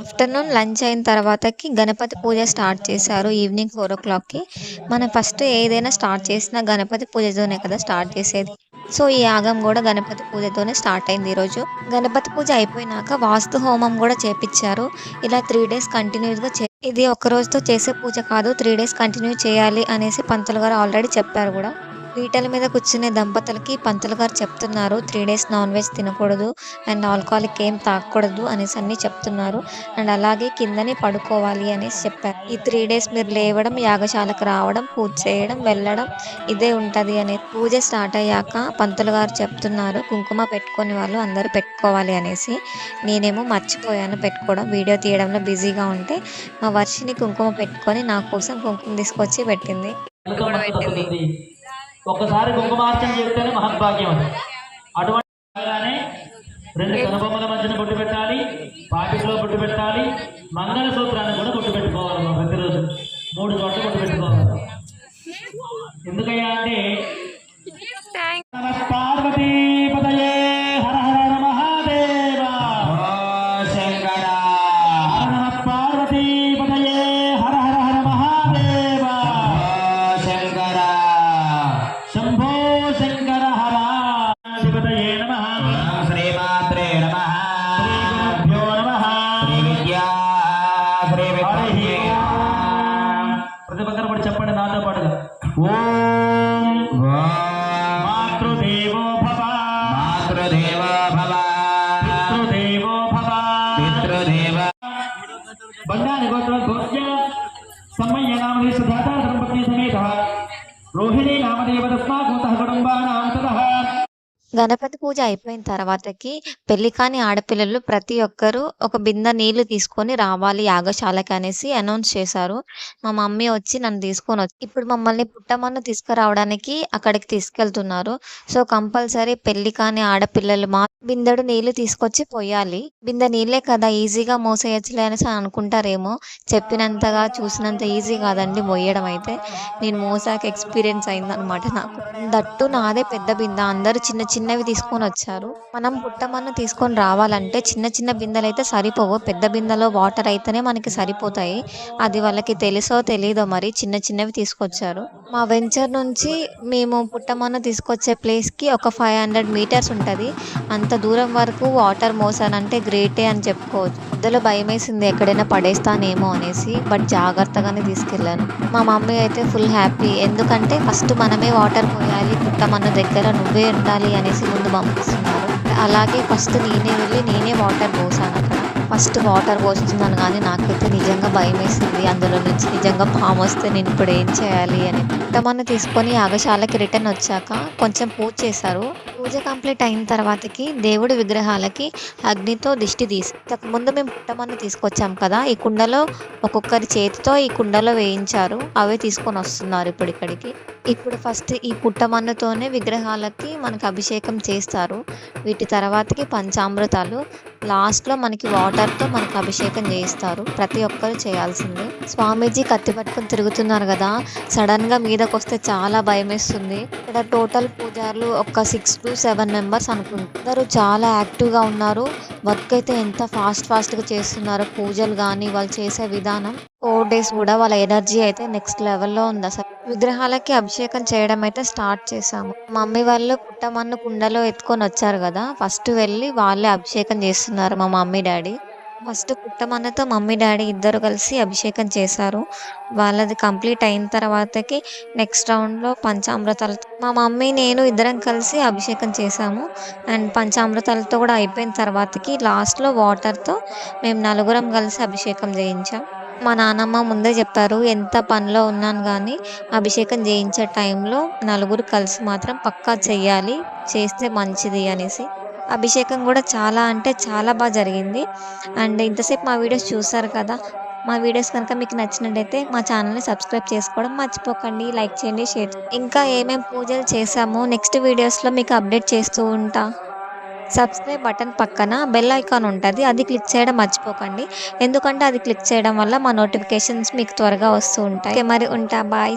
Afternoon lunch అయిన తర్వాతకి గణపతి పూజ start చేశారు ఈవినింగ్ ఫోర్ ఓ క్లాక్కి. మనం ఫస్ట్ ఏదైనా స్టార్ట్ చేసినా గణపతి పూజతోనే కదా స్టార్ట్ చేసేది. సో ఈ యాగం కూడా గణపతి పూజతోనే స్టార్ట్ అయింది ఈరోజు. గణపతి పూజ అయిపోయినాక వాస్తు హోమం కూడా చేపించారు. ఇలా త్రీ డేస్ కంటిన్యూస్గా చే ఇది ఒక రోజుతో చేసే పూజ కాదు త్రీ డేస్ కంటిన్యూ చేయాలి అనేసి పంతులు గారు ఆల్రెడీ చెప్పారు కూడా. పీటల మీద కూర్చునే దంపతులకి పంతులు గారు చెప్తున్నారు త్రీ డేస్ నాన్ వెజ్ తినకూడదు అండ్ ఆల్కహాలిక్ ఏం తాగకూడదు అనేసి అన్ని చెప్తున్నారు. అండ్ అలాగే కిందనే పడుకోవాలి అనేసి చెప్పారు. ఈ త్రీ డేస్ మీరు లేవడం యాగశాలకు రావడం పూజ చేయడం వెళ్ళడం ఇదే ఉంటుంది అనే పూజ స్టార్ట్ అయ్యాక పంతులు గారు చెప్తున్నారు. కుంకుమ పెట్టుకొని వాళ్ళు అందరూ పెట్టుకోవాలి అనేసి. నేనేమో మర్చిపోయాను పెట్టుకోవడం వీడియో తీయడంలో బిజీగా ఉంటే మా వర్షిని కుంకుమ పెట్టుకొని నా కోసం కుంకుమ తీసుకొచ్చి పెట్టింది. పెట్టింది ఒక్కసారి కుంకుమార్చన చేస్తేనే మహద్భాగ్యం అది. అటువంటి రెండు కనుబొమ్మల మధ్యన బొట్టు పెట్టాలి పాటిలో బొట్టు పెట్టాలి మంగళ సూత్రాన్ని కూడా బొట్టు పెట్టుకోవాలి ప్రతిరోజు. మూడు చోట్ల బొట్టు పెట్టుకోవాలి. ఎందుకయ్యా అంటే శ్రీ ఓం. ప్రతి పక్కన కూడా చెప్పండి నాతో పాటుగా. ఓం మాతృదేవో భవ. మాతృదేవ భవ. పితృదేవో భవ. పితృదేవ. బంధాని గోత్ర గోత్య సమ్మయ్య నామదే సుధాత దంపతి సమేత. రోహిణి నామదేవ తస్మా గోత కుటుంబానాం తదః గణపతి పూజ అయిపోయిన తర్వాతకి పెళ్ళి కాని ఆడపిల్లలు ప్రతి ఒక్కరు ఒక బిందె నీళ్ళు తీసుకొని రావాలి యాగశాలకి అనేసి అనౌన్స్ చేశారు. మా మమ్మీ వచ్చి నన్ను తీసుకొని వచ్చి ఇప్పుడు మమ్మల్ని పుట్టమన్ను తీసుకురావడానికి అక్కడికి తీసుకెళ్తున్నారు. సో కంపల్సరీ పెళ్ళి కాని ఆడపిల్లలు మా బిందెడు నీళ్ళు తీసుకొచ్చి పోయాలి. బిందె నీళ్ళే కదా ఈజీగా మోసేయచ్చులే అనేసి అనుకుంటారేమో. చెప్పినంతగా చూసినంత ఈజీ కాదండి మోయడం అయితే. నేను మోసాక ఎక్స్పీరియన్స్ అయిందనమాట నాకు. దట్టు నాదే పెద్ద బిందె. అందరూ చిన్న అవి తీసుకొని వచ్చారు. మనం పుట్టమన్ను తీసుకొని రావాలంటే చిన్న చిన్న బిందెలు అయితే సరిపోవు. పెద్ద బిందెలో వాటర్ అయితేనే మనకి సరిపోతాయి. అది వాళ్ళకి తెలుసో తెలీదో మరి చిన్న చిన్నవి తీసుకొచ్చారు. మా వెంచర్ నుంచి మేము పుట్టమన్ను తీసుకొచ్చే ప్లేస్కి ఒక ఫైవ్ హండ్రెడ్ మీటర్స్ ఉంటుంది. అంత దూరం వరకు వాటర్ మోసానంటే గ్రేటే అని చెప్పుకోవచ్చు. మధ్యలో భయం వేసింది ఎక్కడైనా పడేస్తానేమో అనేసి బట్ జాగ్రత్తగానే తీసుకెళ్ళాను. మా మమ్మీ అయితే ఫుల్ హ్యాపీ. ఎందుకంటే ఫస్ట్ మనమే వాటర్ పోయాలి పుట్టమన్న దగ్గర నువ్వే ఉండాలి అనేసి ముందు పంపిస్తున్నారు అలాగే ఫస్ట్ నేనే వెళ్ళి నేనే వాటర్ పోసాను అక్కడ. ఫస్ట్ వాటర్ పోస్తున్నాను కానీ నాకైతే నిజంగా భయం వేసింది అందులో నుంచి నిజంగా పాము వస్తే నేను ఇప్పుడు ఏం చేయాలి అని. పుట్టమన్న తీసుకొని యాగశాలకి రిటర్న్ వచ్చాక కొంచెం పూజ చేశారు. పూజ కంప్లీట్ అయిన తర్వాతకి దేవుడి విగ్రహాలకి అగ్నితో దిష్టి తీసి ముందు మేము పుట్టమన్ను తీసుకొచ్చాం కదా ఈ కుండలో ఒక్కొక్కరి చేతితో ఈ కుండలో వేయించారు. అవే తీసుకొని వస్తున్నారు ఇప్పుడు ఇక్కడికి. ఇప్పుడు ఫస్ట్ ఈ పుట్టమన్నుతోనే విగ్రహాలకి మనకి అభిషేకం చేస్తారు. వీటి తర్వాతకి పంచామృతాలు లాస్ట్లో మనకి వాటర్తో మనకి అభిషేకం చేయిస్తారు. ప్రతి ఒక్కరు చేయాల్సిందే. స్వామీజీ కత్తి పట్టుకుని తిరుగుతున్నారు కదా సడన్గా మీదకి వస్తే చాలా భయం వేస్తుంది ఇక్కడ టోటల్ పూజారులు ఒక సిక్స్ టు సెవెన్ మెంబర్స్ అనుకుంటారు చాలా యాక్టివ్గా ఉన్నారు. వర్క్ అయితే ఎంత ఫాస్ట్ ఫాస్ట్గా చేస్తున్నారు. పూజలు కానీ వాళ్ళు చేసే విధానం. ఫోర్ డేస్ కూడా వాళ్ళ ఎనర్జీ అయితే నెక్స్ట్ లెవెల్లో ఉంది అసలు. విగ్రహాలకి అభిషేకం చేయడం అయితే స్టార్ట్ చేసాము మమ్మీ వాళ్ళు పుట్టమన్ను కుండలో ఎత్తుకొని వచ్చారు కదా ఫస్ట్ వెళ్ళి వాళ్ళే అభిషేకం చేస్తున్నారు మా మమ్మీ డాడీ. ఫస్ట్ పుట్టమన్నతో మమ్మీ డాడీ ఇద్దరు కలిసి అభిషేకం చేశారు. వాళ్ళది కంప్లీట్ అయిన తర్వాతకి నెక్స్ట్ రౌండ్లో పంచామృతాలతో మా మమ్మీ నేను ఇద్దరం కలిసి అభిషేకం చేశాము. అండ్ పంచామృతాలతో కూడా అయిపోయిన తర్వాతకి లాస్ట్లో వాటర్తో మేము నలుగురం కలిసి అభిషేకం చేయించాం. మా నానమ్మ ముందే చెప్పారు ఎంత పనిలో ఉన్నాను కానీ అభిషేకం చేయించే టైంలో నలుగురు కలిసి మాత్రం పక్కా చెయ్యాలి చేస్తే మంచిది అనేసి. అభిషేకం కూడా చాలా అంటే చాలా బాగా జరిగింది. అండ్ ఇంతసేపు మా వీడియోస్ చూసారు కదా మా వీడియోస్ కనుక మీకు నచ్చినట్టయితే మా ఛానల్ని సబ్స్క్రైబ్ చేసుకోవడం మర్చిపోకండి. లైక్ చేయండి షేర్ ఇంకా ఏమేమి పూజలు చేసామో నెక్స్ట్ వీడియోస్లో మీకు అప్డేట్ చేస్తూ ఉంటా. సబ్స్క్రైబ్ బటన్ పక్కన బెల్ ఐకాన్ ఉంటుంది అది క్లిక్ చేయడం మర్చిపోకండి. ఎందుకంటే అది క్లిక్ చేయడం వల్ల మా నోటిఫికేషన్స్ మీకు త్వరగా వస్తూ ఉంటాయి. మరి ఉంటా బాయ్.